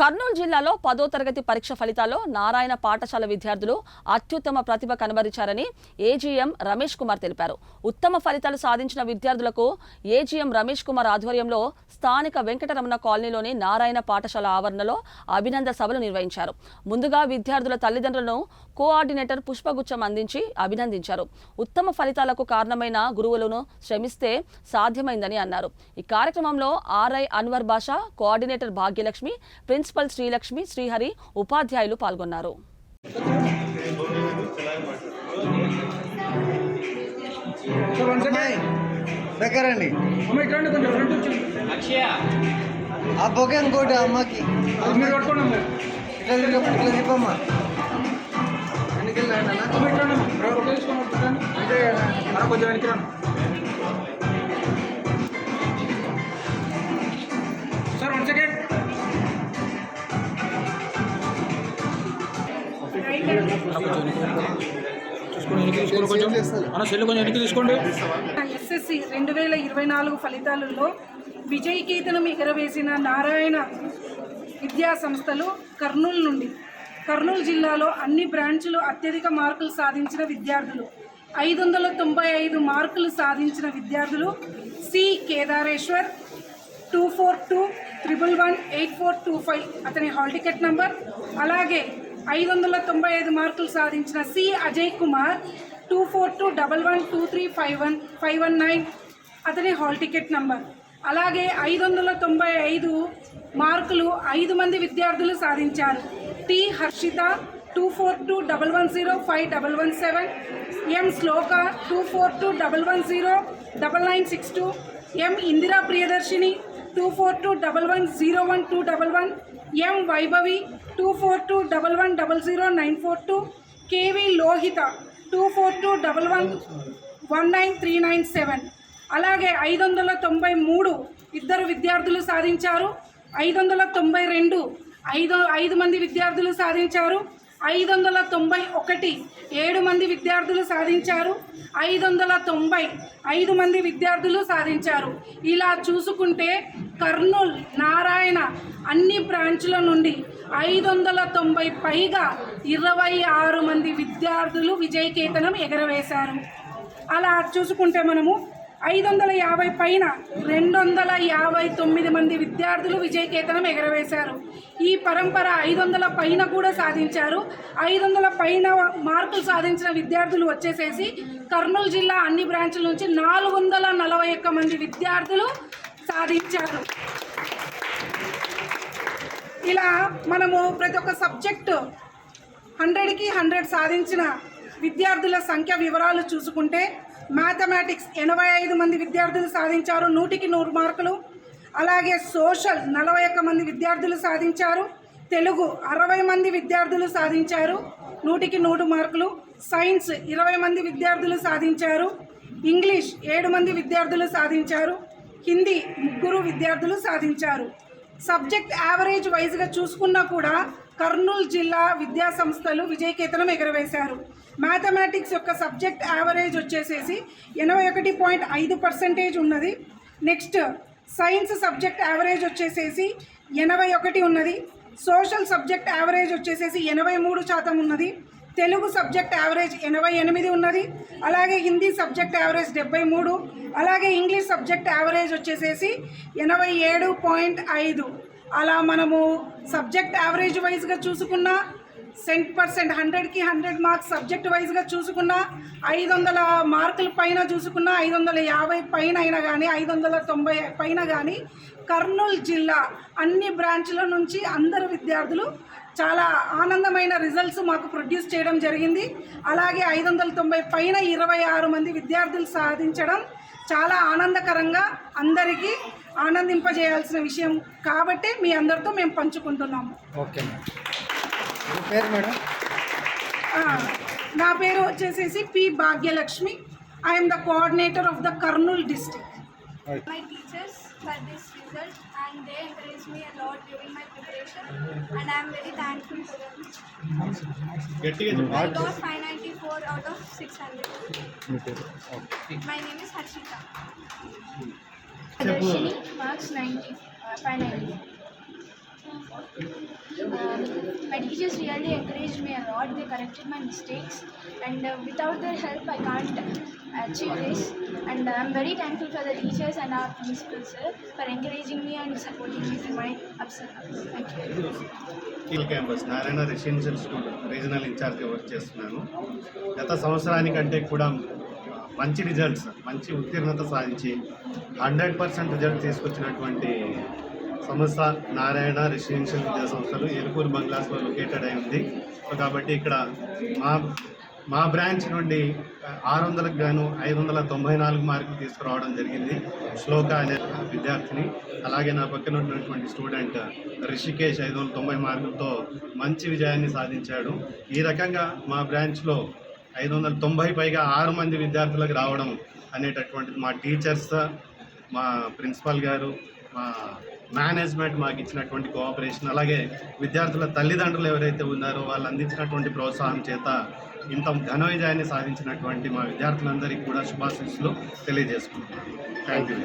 కర్నూలు జిల్లాలో పదో తరగతి పరీక్ష ఫలితాల్లో నారాయణ పాఠశాల విద్యార్థులు అత్యుత్తమ ప్రతిభ కనబరిచారని ఏజీఎం రమేష్ కుమార్ తెలిపారు. ఉత్తమ ఫలితాలు సాధించిన విద్యార్థులకు ఏజీఎం రమేష్ కుమార్ ఆధ్వర్యంలో స్థానిక వెంకటరమణ కాలనీలోని నారాయణ పాఠశాల ఆవరణలో అభినంద సభలు నిర్వహించారు. ముందుగా విద్యార్థుల తల్లిదండ్రులను కోఆర్డినేటర్ పుష్పగుచ్చం అందించి అభినందించారు. ఉత్తమ ఫలితాలకు కారణమైన గురువులను శ్రమిస్తే సాధ్యమైందని అన్నారు. ఈ కార్యక్రమంలో RI Anwar Basha coordinator Bhagyalakshmi prince principal Srilakshmi Srihari ఉపాధ్యాయులు పాల్గొన్నారు. దగ్గరండి. ఆ బొకే ఇంకోటి అమ్మకి. ఇట్లా తిప్పమ్మా కొంచెం వెనక్కి సార్ వన్ సెకండ్ చూసుకోండి వెనక్కి తీసుకోండి కొంచెం అన్న సెల్ కొంచెం వెనక్కి తీసుకోండి ఎస్ఎస్సి రెండు వేల ఇరవై నాలుగు ఫలితాలలో విజయ్ విజయకేతనం ఎగరవేసిన నారాయణ విద్యా సంస్థలు కర్నూలు నుండి కర్నూలు జిల్లాలో అన్ని బ్రాంచ్లు అత్యధిక మార్కులు సాధించిన విద్యార్థులు. ఐదు వందల తొంభై ఐదు మార్కులు సాధించిన విద్యార్థులు C Kedareshwar two four two triple one eight four two five అతని హాల్ టికెట్ నంబర్. అలాగే ఐదు వందల తొంభై ఐదు మార్కులు సాధించిన C Ajay Kumar two four two double one two three five one five one nine అతని హాల్ టికెట్ నంబర్. అలాగే ఐదు వందల తొంభై ఐదు మార్కులు ఐదు మంది విద్యార్థులు సాధించారు. T Harshitha two four two double one zero five double one seven. M Shloka two four two double one zero double nine six two. M Indira Priyadarshini two four two double one zero one two double one. M Vaibhavi two four two double one double zero nine four two KV Lohitha two four two double one one nine three nine seven. అలాగే ఐదు వందల తొంభై మూడు ఇద్దరు విద్యార్థులు సాధించారు. ఐదు వందల తొంభై రెండు ఐదు ఐదు మంది విద్యార్థులు సాధించారు. ఐదు వందల తొంభై ఒకటి ఏడు మంది విద్యార్థులు సాధించారు. ఐదు వందల తొంభై ఐదు మంది విద్యార్థులు సాధించారు. ఇలా చూసుకుంటే కర్నూల్ నారాయణ అన్ని బ్రాంచ్ల నుండి ఐదు వందల తొంభై పైగా ఇరవై ఆరు మంది విద్యార్థులు విజయకేతనం ఎగరవేశారు. అలా చూసుకుంటే మనము ఐదు వందల యాభై పైన రెండు వందల యాభై తొమ్మిది మంది విద్యార్థులు విజయకేతనం ఎగరవేశారు. ఈ పరంపర ఐదు వందల పైన కూడా సాధించారు. ఐదు వందల పైన మార్కులు సాధించిన విద్యార్థులు వచ్చేసేసి కర్నూలు జిల్లా అన్ని బ్రాంచ్ల నుంచి నాలుగు వందల నలభై ఒక్క మంది విద్యార్థులు సాధించారు. ఇలా మనము ప్రతి ఒక్క సబ్జెక్టు హండ్రెడ్కి హండ్రెడ్ సాధించిన విద్యార్థుల సంఖ్య వివరాలు చూసుకుంటే మ్యాథమెటిక్స్ ఎనభై ఐదు మంది విద్యార్థులు సాధించారు నూటికి నూరు మార్కులు. అలాగే సోషల్ నలభై ఒక్క మంది విద్యార్థులు సాధించారు తెలుగు అరవై మంది విద్యార్థులు సాధించారు నూటికి నూరు మార్కులు. సైన్స్ ఇరవై మంది విద్యార్థులు సాధించారు ఇంగ్లీష్ ఏడు మంది విద్యార్థులు సాధించారు హిందీ ముగ్గురు విద్యార్థులు సాధించారు. సబ్జెక్ట్ యావరేజ్ వైజ్గా చూసుకున్నా కూడా కర్నూలు జిల్లా విద్యా సంస్థలు విజయకేతనం ఎగరవేశారు. మ్యాథమెటిక్స్ యొక్క సబ్జెక్ట్ యావరేజ్ వచ్చేసేసి ఎనభై ఒకటి పాయింట్ ఐదు పర్సెంటేజ్ ఉన్నది. నెక్స్ట్ సైన్స్ సబ్జెక్ట్ యావరేజ్ వచ్చేసేసి ఎనభై ఒకటి ఉన్నది. సోషల్ సబ్జెక్ట్ యావరేజ్ వచ్చేసేసి ఎనభై మూడు శాతం ఉన్నది. తెలుగు సబ్జెక్ట్ యావరేజ్ ఎనభై ఎనిమిది ఉన్నది. అలాగే హిందీ సబ్జెక్ట్ యావరేజ్ డెబ్బై మూడు. అలాగే ఇంగ్లీష్ సబ్జెక్ట్ యావరేజ్ వచ్చేసేసి ఎనభై ఏడు పాయింట్ ఐదు. అలా మనము సబ్జెక్ట్ యావరేజ్ వైజ్గా చూసుకున్నా సెంట్ పర్సెంట్ హండ్రెడ్కి హండ్రెడ్ మార్క్స్ సబ్జెక్ట్ వైజ్గా చూసుకున్నా ఐదు వందల మార్కుల పైన చూసుకున్నా ఐదు వందల యాభై పైన అయినా కానీ ఐదు వందల తొంభై పైన కానీ కర్నూలు జిల్లా అన్ని బ్రాంచ్ల నుంచి అందరు విద్యార్థులు చాలా ఆనందమైన రిజల్ట్స్ మాకు ప్రొడ్యూస్ చేయడం జరిగింది. అలాగే ఐదు వందల తొంభై పైన ఇరవై ఆరు మంది విద్యార్థులు సాధించడం చాలా ఆనందకరంగా అందరికీ ఆనందింపజేయాల్సిన విషయం కాబట్టి మీ అందరితో మేము పంచుకుంటున్నాము. ఓకే పేరు మేడం? నా పేరు వచ్చేసేసి P Bhagyalakshmi. I am the coordinator of the Kurnool district My teachers for this result and they encouraged me a lot during my preparation and I am very thankful for them. I got 594 out of 600. My name is Harshita. Darshini marks 90, uh, 594. Um, my teachers really encouraged me a lot. They corrected my mistakes, and uh, without their help, I can't achieve this. And I'm very thankful for the teachers and our principal sir for encouraging me and supporting me for my ups and downs. Thank you. Skill campus Narayana residential school regional ఇన్ఛార్జ్గా work చేస్తున్నాను గత సంవత్సరానికంటే కూడా మంచి results మంచి ఉత్తీర్ణత సాధించి hundred percent result తీసుకొచ్చినటువంటి సంస్థ నారాయణ రెసిడెన్షియల్ విద్యా సంస్థలు ఎరుకూరు బంగ్లాస్లో లొకేటెడ్ అయి ఉంది. సో కాబట్టి ఇక్కడ మా మా బ్రాంచ్ నుండి ఆరు వందలకు గాను ఐదు వందల తొంభై నాలుగు మార్కులు తీసుకురావడం జరిగింది. శ్లోక అనే విద్యార్థిని అలాగే నా పక్కన ఉన్నటువంటి స్టూడెంట్ రిషికేష్ ఐదు వందల తొంభై మార్కులతో మంచి విజయాన్ని సాధించాడు. ఈ రకంగా మా బ్రాంచ్లో ఐదు వందల తొంభై పైగా ఆరు మంది విద్యార్థులకు రావడం అనేటటువంటిది మా టీచర్స్ మా ప్రిన్సిపాల్ గారు మా మేనేజ్మెంట్ మాకు ఇచ్చినటువంటి కోఆపరేషన్ అలాగే విద్యార్థుల తల్లిదండ్రులు ఎవరైతే ఉన్నారో వాళ్ళు అందించినటువంటి ప్రోత్సాహం చేత ఇంత ఘన విజయాన్ని సాధించినటువంటి మా విద్యార్థులందరికీ కూడా శుభాశీస్సులు తెలియజేసుకుంటున్నాను. Thank you